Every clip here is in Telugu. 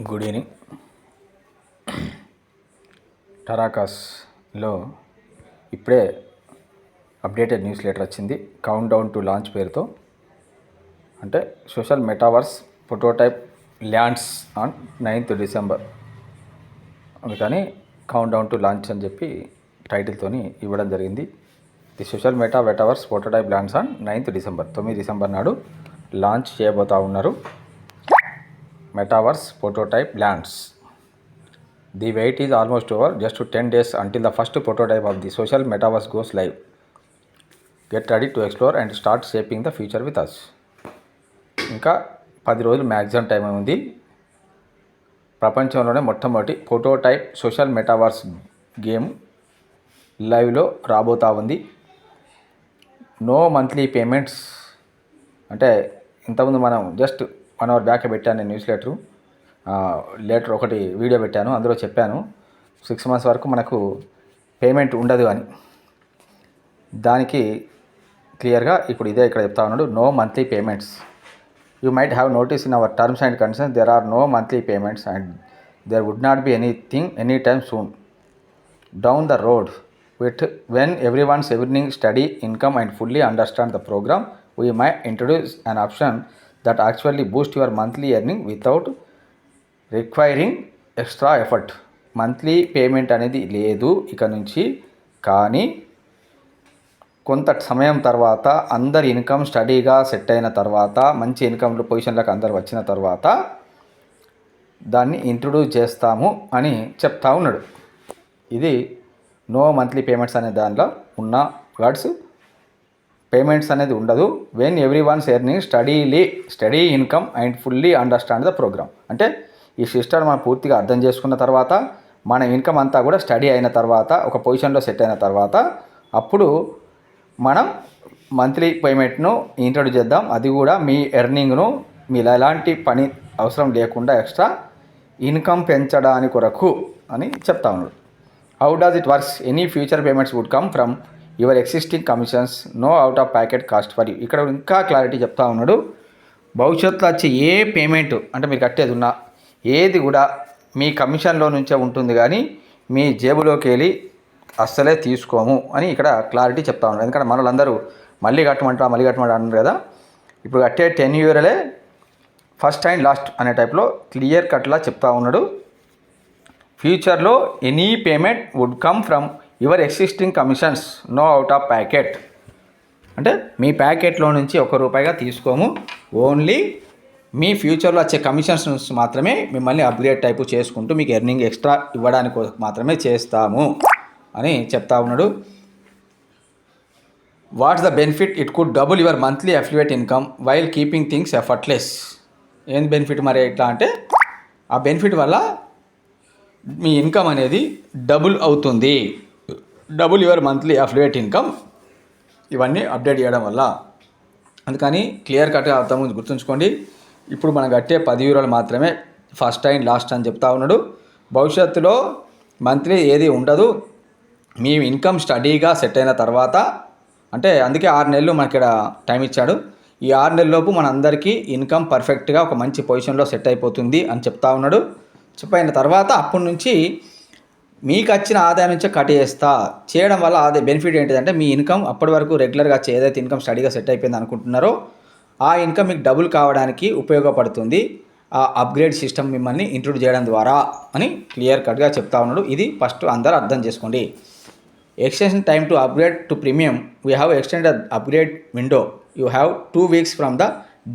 Good evening. టరాకాస్లో ఇప్పుడే అప్డేటెడ్ న్యూస్ లెటర్ వచ్చింది. కౌంట్ డౌన్ టు లాంచ్ పేరుతో. అంటే social metaverse phototype lands on ninth December అందుకని కౌంట్ డౌన్ టు లాంచ్ అని చెప్పి టైటిల్తోని ఇవ్వడం జరిగింది. The social meta metaverse phototype lands on ninth December తొమ్మిది డిసెంబర్ నాడు లాంచ్ చేయబోతా ఉన్నారు. Metaverse prototype lands the wait is almost over just ten days until the first prototype of the social metaverse goes live get ready to explore and start shaping the future with us ఇంకా పది రోజులు మ్యాక్సిమం టైం ఉంది. ప్రపంచంలోనే మొట్టమొదటి ఫోటోటైప్ సోషల్ మెటావర్స్ గేమ్ లైవ్లో రాబోతా ఉంది. నో మంత్లీ పేమెంట్స్ అంటే ఇంతకుముందు మనం జస్ట్ వన్ అవర్ బ్యాక్ పెట్టాను నేను న్యూస్ లెటరు. లెటర్ ఒకటి వీడియో పెట్టాను అందులో చెప్పాను. సిక్స్ మంత్స్ వరకు మనకు పేమెంట్ ఉండదు అని. దానికి క్లియర్గా ఇప్పుడు ఇదే ఇక్కడ చెప్తా ఉన్నాడు no monthly payments. You might have notice in our terms and conditions there are no monthly payments and there would not be anything any time soon down the road with when everyone's earning steady income and fully understand the program we may introduce an option that actually boost your monthly earning without requiring extra effort monthly payment అనేది లేదు ఇక నుంచి కానీ కొంత సమయం తర్వాత అందరి ఇన్కమ్ స్టడీగా సెట్ అయిన తర్వాత మంచి ఇన్కమ్లు పొజిషన్లకు అందరు వచ్చిన తర్వాత దాన్ని ఇంట్రొడ్యూస్ చేస్తాము అని చెప్తా ఉన్నాడు. ఇది నో మంత్లీ పేమెంట్స్ అనే దానిలో ఉన్న వర్డ్స్ పేమెంట్స్ అనేది ఉండదు. When everyone's earning steadily steady income and fully understand the program అంటే ఈ సిస్టమ్ మనం పూర్తిగా అర్థం చేసుకున్న తర్వాత మన ఇన్కమ్ అంతా కూడా స్టడీ అయిన తర్వాత ఒక పొజిషన్లో సెట్ అయిన తర్వాత అప్పుడు మనం మంత్లీ పేమెంట్ను ఇంట్రడ్యూస్ చేద్దాం. అది కూడా మీ ఎర్నింగ్ను మీరు ఎలాంటి పని అవసరం లేకుండా ఎక్స్ట్రా ఇన్కమ్ పెంచడానికి కొరకు అని చెప్తా ఉన్నాడు. How does it works any future payments would come from your existing commissions no out of pocket cost for you. ఇక్కడ ఇంకా క్లారిటీ చెప్తా ఉన్నాడు. భవిష్యత్తులో వచ్చే ఏ పేమెంట్ అంటే మీరు కట్టేది ఉన్నా ఏది కూడా మీ కమిషన్లో నుంచే ఉంటుంది కానీ మీ జేబులోకి వెళ్ళి అస్సలే తీసుకోము అని ఇక్కడ క్లారిటీ చెప్తా ఉన్నాడు. ఎందుకంటే మనలందరూ మళ్ళీ కట్టమంటారా మళ్ళీ కట్టమంటా అన్నారు కదా. ఇప్పుడు కట్టే టెన్ ఇయర్లే ఫస్ట్ అండ్ లాస్ట్ అనే టైప్లో క్లియర్ కట్లా చెప్తా ఉన్నాడు. ఫ్యూచర్లో any payment would come from your existing commissions no out of pocket. అంటే మీ ప్యాకెట్లో నుంచి ఒక రూపాయిగా తీసుకోము. ఓన్లీ మీ ఫ్యూచర్లో వచ్చే కమిషన్స్ నుంచి మాత్రమే మిమ్మల్ని అప్గ్రేడ్ టైపు చేసుకుంటూ మీకు ఎర్నింగ్ ఎక్స్ట్రా ఇవ్వడానికి మాత్రమే చేస్తాము అని చెప్తా ఉన్నాడు. What's the benefit it could double your monthly affiliate income while keeping things effortless ఏం బెనిఫిట్ మరి ఎట్లా అంటే ఆ బెనిఫిట్ వల్ల మీ ఇన్కమ్ అనేది డబుల్ అవుతుంది. Double your monthly affiliate income ఇవన్నీ అప్డేట్ చేయడం వల్ల. అందుకని క్లియర్ కట్గా అర్థం గుర్తుంచుకోండి. ఇప్పుడు మనం కట్టే పది యూరోలు మాత్రమే ఫస్ట్ అండ్ లాస్ట్ అని చెప్తా ఉన్నాడు. భవిష్యత్తులో మంత్లీ ఏది ఉండదు. మీ ఇన్కమ్ స్టడీగా సెట్ అయిన తర్వాత అంటే అందుకే ఆరు నెలలు మనకి ఇక్కడ టైం ఇచ్చాడు. ఈ ఆరు నెలలలోపు మనందరికీ ఇన్కమ్ పర్ఫెక్ట్గా ఒక మంచి పొజిషన్లో సెట్ అయిపోతుంది అని చెప్తా ఉన్నాడు. చెప్పిన తర్వాత అప్పటి నుంచి మీకు వచ్చిన ఆదాయం నుంచే కట్ చేస్తా. చేయడం వల్ల అదే బెనిఫిట్ ఏంటిదంటే మీ ఇన్కమ్ అప్పటి వరకు రెగ్యులర్గా ఏదైతే ఇన్కమ్ స్టడీగా సెట్ అయిపోయింది అనుకుంటున్నారో ఆ ఇన్కమ్ మీకు డబుల్ కావడానికి ఉపయోగపడుతుంది. ఆ అప్గ్రేడ్ సిస్టమ్ మిమ్మల్ని ఇంట్రూడ్ చేయడం ద్వారా అని క్లియర్ కట్గా చెప్తా ఉన్నాడు. ఇది ఫస్ట్ అందరూ అర్థం చేసుకోండి. Extension time to upgrade to premium. We have extended upgrade window you have two weeks from the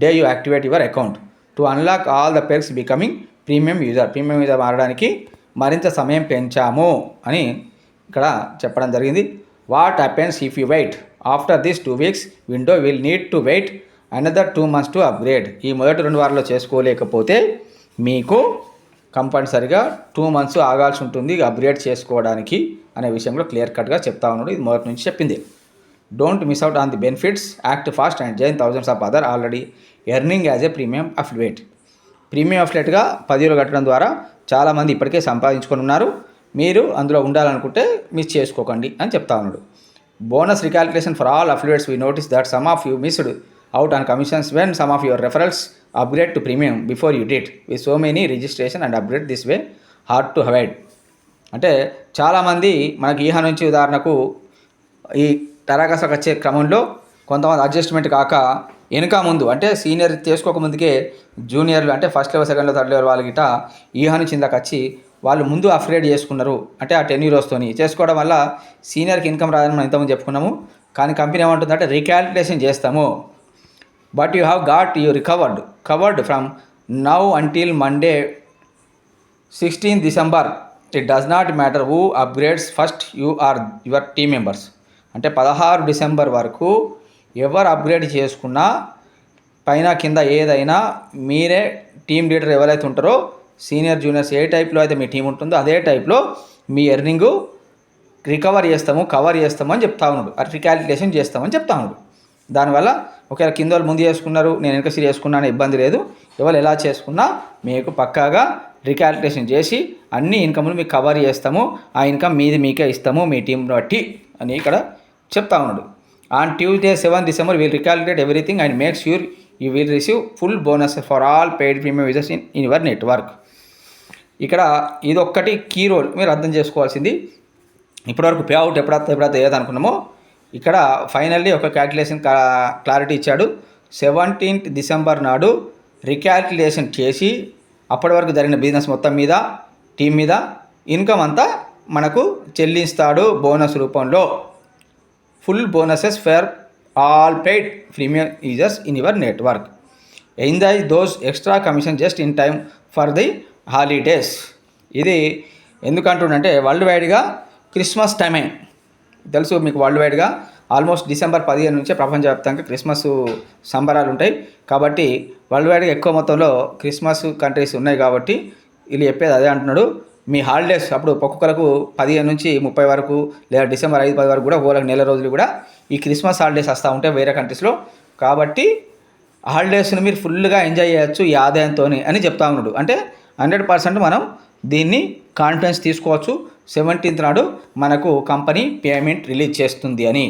day you activate your account to unlock all the perks becoming premium user premium user మారడానికి మరింత సమయం పెంచాము అని ఇక్కడ చెప్పడం జరిగింది. What happens if you wait after this two weeks window will need to wait another two months to upgrade ఈ మొదటి రెండు వారాల్లో చేసుకోలేకపోతే మీకు కంపల్సరిగా టూ మంత్స్ ఆగాల్సి ఉంటుంది అప్గ్రేడ్ చేసుకోవడానికి అనే విషయంలో క్లియర్ కట్గా చెప్తా ఉన్నాడు. ఇది మొదటి నుంచి చెప్పింది. Don't miss out on the benefits act fast and join thousands of other already earning as a premium affiliate premium అఫ్లెట్గా పదిలో కట్టడం ద్వారా చాలామంది ఇప్పటికే సంపాదించుకొని ఉన్నారు. మీరు అందులో ఉండాలనుకుంటే మిస్ చేసుకోకండి అని చెప్తా ఉన్నాడు. Bonus recalculation for all affiliates we notice that some of you missed out on commissions when some of your referrals upgrade to premium before you did we so many registration and upgrade this way hard to avoid అంటే చాలామంది మనకి ఈహ నుంచి ఉదాహరణకు ఈ టరాకసకు వచ్చే క్రమంలో కొంతమంది అడ్జస్ట్మెంట్ కాక వెనుక ముందు అంటే సీనియర్ చేసుకోక ముందుకే జూనియర్లు అంటే first level second level third level వాళ్ళ గిట ఈహాని నుంచి వచ్చి వాళ్ళు ముందు అఫ్రేడ్ చేసుకున్నారు. అంటే ఆ టెన్ ఇయర్స్తోని చేసుకోవడం వల్ల సీనియర్కి ఇన్కమ్ రాదని మనం ఇంతకుముందు చెప్పుకున్నాము. కానీ కంపెనీ ఏమంటుందంటే రీక్యాలిక్యులేషన్ చేస్తాము. But you have got you recovered covered from now until Monday sixteen December it does not matter who upgrades first you or your team members అంటే పదహారు డిసెంబర్ వరకు ఎవరు అప్గ్రేడ్ చేసుకున్నా పైన కింద ఏదైనా మీరే టీమ్ లీడర్ ఎవరైతే ఉంటారో సీనియర్ జూనియర్స్ ఏ టైప్లో అయితే మీ టీం ఉంటుందో అదే టైప్లో మీ ఎర్నింగ్ రికవర్ చేస్తాము కవర్ చేస్తాము అని చెప్తా ఉన్నాడు. అది రికాలిక్యులేషన్ చేస్తామని చెప్తా ఉన్నాడు. దానివల్ల ఒకవేళ కింద వాళ్ళు ముందు చేసుకున్నారు నేను వెనక సీరి చేసుకున్నాను ఇబ్బంది లేదు. ఎవరు ఎలా చేసుకున్నా మీకు పక్కాగా రికాలిక్యులేషన్ చేసి అన్ని ఇన్కమ్లు మీకు కవర్ చేస్తాము ఆ ఇన్కమ్ మీది మీకే ఇస్తాము మీ టీం బట్టి అని ఇక్కడ చెప్తా ఉన్నాడు. On Tuesday seven December will recalculate everything and make sure you will receive full bonus for all paid premium users in in your network ఇక్కడ ఇదొక్కటి కీ రోల్ మీరు అర్థం చేసుకోవాల్సింది. ఇప్పటివరకు పే అవుట్ ఎప్పుడైతే ఎప్పుడైతే ఏదనుకున్నామో అనుకున్నామో ఇక్కడ ఫైనల్లీ ఒక క్యాల్కులేషన్ క్లారిటీ ఇచ్చాడు. సెవెంటీన్త్ డిసెంబర్ నాడు రికాల్కులేషన్ చేసి అప్పటి వరకు జరిగిన బిజినెస్ మొత్తం మీద టీం మీద ఇన్కమ్ అంతా మనకు చెల్లిస్తాడు బోనస్ రూపంలో. Full bonuses for all paid premium users in your network. Enjoy those extra commission just in time for the holidays? ఇది ఎందుకంటుండంటే వరల్డ్ వైడ్గా క్రిస్మస్ టైమే. తెలుసు మీకు వరల్డ్ వైడ్గా ఆల్మోస్ట్ డిసెంబర్ పదిహేను నుంచే ప్రపంచవ్యాప్తంగా క్రిస్మస్ సంబరాలు ఉంటాయి. కాబట్టి వరల్డ్ వైడ్గా ఎక్కువ మొత్తంలో క్రిస్మస్ కంట్రీస్ ఉన్నాయి కాబట్టి వీళ్ళు చెప్పేది అదే అంటున్నాడు. మీ హాలిడేస్ అప్పుడు ఒక్కొక్కరకు పదిహేను నుంచి ముప్పై వరకు లేదా డిసెంబర్ ఐదు పది వరకు కూడా ఓలకు నెల రోజులు కూడా ఈ క్రిస్మస్ హాలిడేస్ వస్తూ ఉంటాయి వేరే కంట్రీస్లో కాబట్టి హాలిడేస్ని మీరు ఫుల్గా ఎంజాయ్ చేయొచ్చు ఈ ఆదాయంతో అని చెప్తా ఉన్నాడు. అంటే హండ్రెడ్ పర్సెంట్ మనం దీన్ని కాన్ఫిడెన్స్ తీసుకోవచ్చు. సెవెంటీన్త్ నాడు మనకు కంపెనీ పేమెంట్ రిలీజ్ చేస్తుంది అని.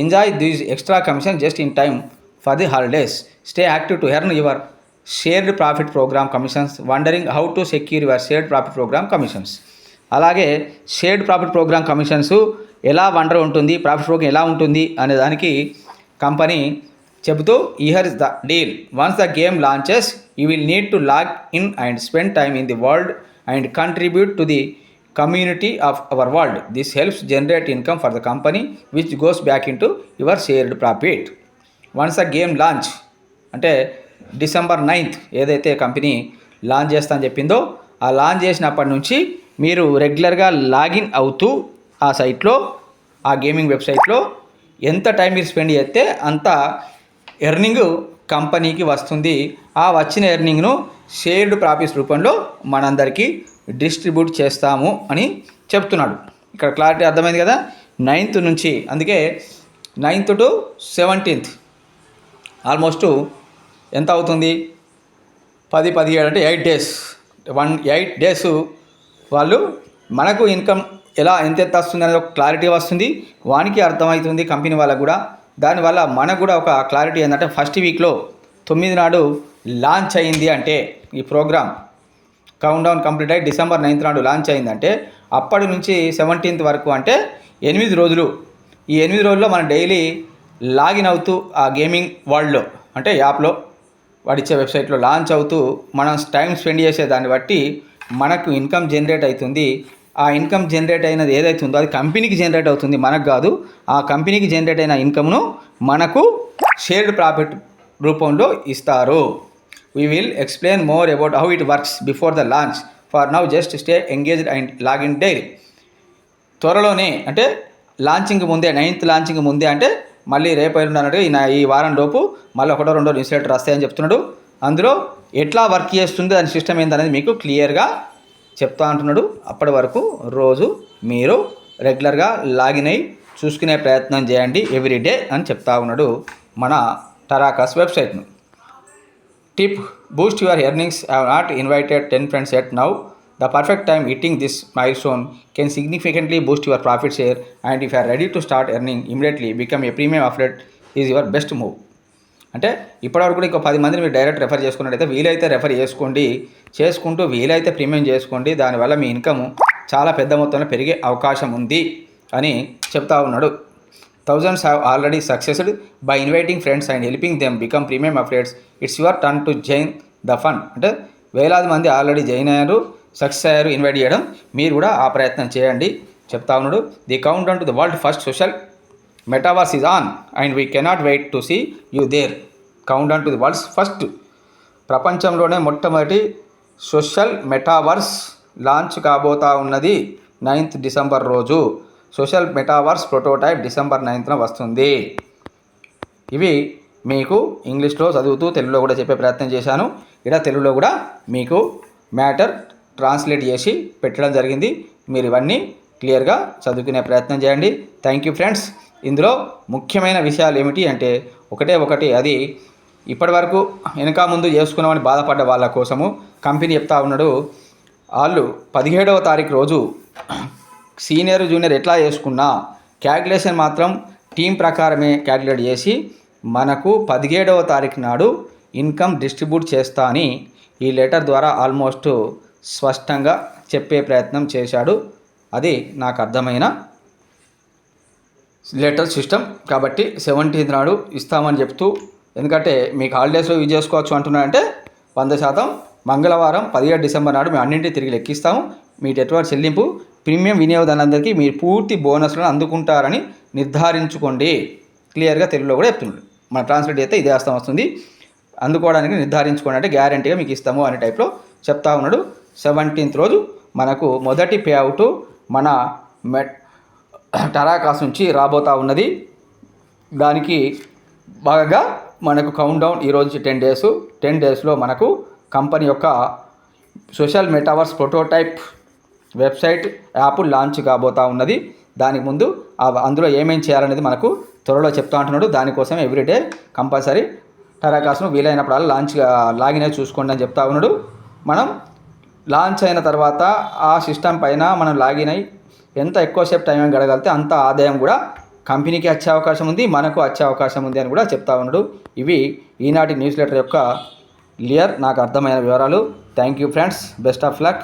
Enjoy these extra commission just in time for the holidays stay active to earn your shared profit program commissions wondering how to secure your shared profit program commissions. అలాగే షేర్డ్ ప్రాఫిట్ ప్రోగ్రామ్ కమిషన్స్ ఎలా వండర్ ఉంటుంది ప్రాఫిట్ ప్రోగ్రామ్ ఎలా ఉంటుంది అనే దానికి కంపెనీ చెబుతూ here is the deal once the game launches you will need to log in and spend time in the world and contribute to the community of our world this helps generate income for the company which goes back in to your shared profit once the game launch అంటే డిసెంబర్ నైన్త్ ఏదైతే కంపెనీ లాంచ్ చేస్తా అని చెప్పిందో ఆ లాంచ్ చేసినప్పటి నుంచి మీరు రెగ్యులర్గా లాగిన్ అవుతూ ఆ సైట్లో ఆ గేమింగ్ వెబ్సైట్లో ఎంత టైం మీరు స్పెండ్ చేస్తే అంత ఎర్నింగ్ కంపెనీకి వస్తుంది. ఆ వచ్చిన ఎర్నింగ్ను షేర్డ్ ప్రాఫిట్స్ రూపంలో మనందరికీ డిస్ట్రిబ్యూట్ చేస్తాము అని చెప్తున్నాడు. ఇక్కడ క్లారిటీ అర్థమైంది కదా? నైన్త్ నుంచి అందుకే నైన్త్ టు సెవెంటీన్త్. ఆల్మోస్ట్ ఎంత అవుతుంది పది పదిహేడు అంటే eight days. One eight days వాళ్ళు మనకు ఇన్కమ్ ఎలా ఎంతెంత వస్తుంది అనేది ఒక క్లారిటీ వస్తుంది. వానికి అర్థమవుతుంది కంపెనీ వాళ్ళకు కూడా. దానివల్ల మనకు కూడా ఒక క్లారిటీ ఏంటంటే ఫస్ట్ వీక్లో తొమ్మిది నాడు లాంచ్ అయింది అంటే ఈ ప్రోగ్రామ్. కౌంట్ డౌన్ కంప్లీట్ అయ్యి డిసెంబర్ నైన్త్ నాడు లాంచ్ అయిందంటే అప్పటి నుంచి సెవెంటీన్త్ వరకు అంటే ఎనిమిది రోజులు. ఈ ఎనిమిది రోజుల్లో మనం డైలీ లాగిన్ అవుతూ ఆ గేమింగ్ వరల్డ్లో అంటే యాప్లో వాడిచ్చే వెబ్సైట్లో లాంచ్ అవుతూ మనం టైం స్పెండ్ చేసే దాన్ని బట్టి మనకు ఇన్కమ్ జనరేట్ అవుతుంది ఆ ఇన్కమ్ జనరేట్ అయినది ఏదైతే ఉందో అది కంపెనీకి జనరేట్ అవుతుంది మనకు కాదు. ఆ కంపెనీకి జనరేట్ అయిన ఇన్కమ్ను మనకు షేర్డ్ ప్రాఫిట్ రూపంలో ఇస్తారు. We will explain more about how it works before the launch for now just stay engaged and log in daily త్వరలోనే అంటే లాంచింగ్ ముందే నైన్త్ లాంచింగ్ ముందే అంటే మళ్ళీ రేపు అన్నట్టు ఈ ఈ వారం లోపు మళ్ళీ ఒకటో రెండో న్యూస్ లెటర్ వస్తాయని చెప్తున్నాడు అందులో ఎట్లా వర్క్ చేస్తుంది దాని సిస్టమ్ ఏంటనేది మీకు క్లియర్గా చెప్తా అంటున్నాడు అప్పటి వరకు రోజు మీరు రెగ్యులర్గా లాగిన్ అయ్యి చూసుకునే ప్రయత్నం చేయండి ఎవ్రీ డే అని చెప్తా ఉన్నాడు మన టరాకాస్ వెబ్సైట్ను tip boost your earnings have not invited ten friends yet now. The perfect time hitting this milestone can significantly boost your profit share. And if you are ready to start earning immediately, become a premium affiliate is your best move. అంటే ఇప్పటివరకు కూడా ఇంకో పది మందిని మీరు డైరెక్ట్ రెఫర్ చేసుకున్నట్టయితే వీలైతే రెఫర్ చేసుకోండి చేసుకుంటూ వీలైతే ప్రీమియం చేసుకోండి దానివల్ల మీ ఇన్కమ్ చాలా పెద్ద మొత్తంలో పెరిగే అవకాశం ఉంది అని చెప్తా ఉన్నాడు thousands have already succeeded by inviting friends and helping them become premium affiliates it's your turn to join the fun అంటే వేలాది మంది ఆల్రెడీ జైన్ అయ్యారు సక్సెస్ అయ్యారు ఇన్వైట్ చేయడం. మీరు కూడా ఆ ప్రయత్నం చేయండి. చెప్తా ఉన్నాడు the count to the world first social metaverse is on and we cannot wait to see you there. Count to the world's first. ప్రపంచంలోనే మొట్టమొదటి సోషల్ మెటావర్స్ లాంచ్ కాబోతా ఉన్నది నైన్త్ డిసెంబర్ రోజు. సోషల్ మెటావర్స్ ప్రోటోటైప్ డిసెంబర్ నైన్త్న వస్తుంది. ఇవి మీకు ఇంగ్లీష్లో చదువుతూ తెలుగులో కూడా చెప్పే ప్రయత్నం చేశాను. ఇక్కడ తెలుగులో కూడా మీకు మ్యాటర్ ట్రాన్స్లేట్ చేసి పెట్టడం జరిగింది. మీరు ఇవన్నీ క్లియర్గా చదువుకునే ప్రయత్నం చేయండి. Thank you friends. ఇందులో ముఖ్యమైన విషయాలు ఏమిటి అంటే ఒకటే ఒకటి అది ఇప్పటివరకు వెనక ముందు చేసుకున్నామని బాధపడ్డ వాళ్ళ కోసము కంపెనీ చెప్తా ఉన్నాడు. వాళ్ళు పదిహేడవ తారీఖు రోజు సీనియర్ జూనియర్ ఎట్లా చేసుకున్నా క్యాల్కులేషన్ మాత్రం టీం ప్రకారమే క్యాల్కులేట్ చేసి మనకు పదిహేడవ తారీఖు నాడు ఇన్కమ్ డిస్ట్రిబ్యూట్ చేస్తా అని ఈ లెటర్ ద్వారా ఆల్మోస్ట్ స్పష్టంగా చెప్పే ప్రయత్నం చేశాడు. అది నాకు అర్థమైన లెటర్ సిస్టమ్ కాబట్టి సెవెంటీన్త్ నాడు ఇస్తామని చెప్తూ ఎందుకంటే మీకు హాలిడేస్లో యూజ్ చేసుకోవచ్చు అంటున్నారంటే వంద శాతం మంగళవారం పదిహేడు డిసెంబర్ నాడు మేము అన్నింటి తిరిగి లెక్కిస్తాము. మీ నెట్వర్క్ చెల్లింపు ప్రీమియం వినియోగదారులందరికీ మీరు పూర్తి బోనస్లను అందుకుంటారని నిర్ధారించుకోండి. క్లియర్గా తెలుగులో కూడా చెప్తున్నాడు. మన ట్రాన్స్లేట్ అయితే ఇదే అర్థం వస్తుంది. అందుకోవడానికి నిర్ధారించుకోండి అంటే గ్యారంటీగా మీకు ఇస్తాము అనే టైప్లో చెప్తా ఉన్నాడు. సెవెంటీన్త్ రోజు మనకు మొదటి పే అవుట్ మన మె టరాకాస్ నుంచి రాబోతా ఉన్నది. దానికి బాగా మనకు కౌంట్ డౌన్ ఈరోజు టెన్ డేస్ టెన్ డేస్లో మనకు కంపెనీ యొక్క social metaverse prototype website app launch కాబోతా ఉన్నది. దానికి ముందు అందులో ఏమేం చేయాలనేది మనకు త్వరలో చెప్తా ఉంటున్నాడు దానికోసం ఎవ్రీడే కంపల్సరీ టరాకాస్ను వీలైనప్పుడు లాంచ్ లాగిన్ అయి చూసుకోండి అని చెప్తా ఉన్నాడు. మనం లాంచ్ అయిన తర్వాత ఆ సిస్టమ్ పైన మనం లాగిన్ అయ్యి ఎంత ఎక్కువసేపు టైం గడగలితే అంత ఆదాయం కూడా కంపెనీకి వచ్చే అవకాశం ఉంది మనకు వచ్చే అవకాశం ఉంది అని కూడా చెప్తా ఉన్నాడు. ఇవి ఈనాటి న్యూస్ లెటర్ యొక్క క్లియర్ నాకు అర్థమైన వివరాలు. Thank you friends best of luck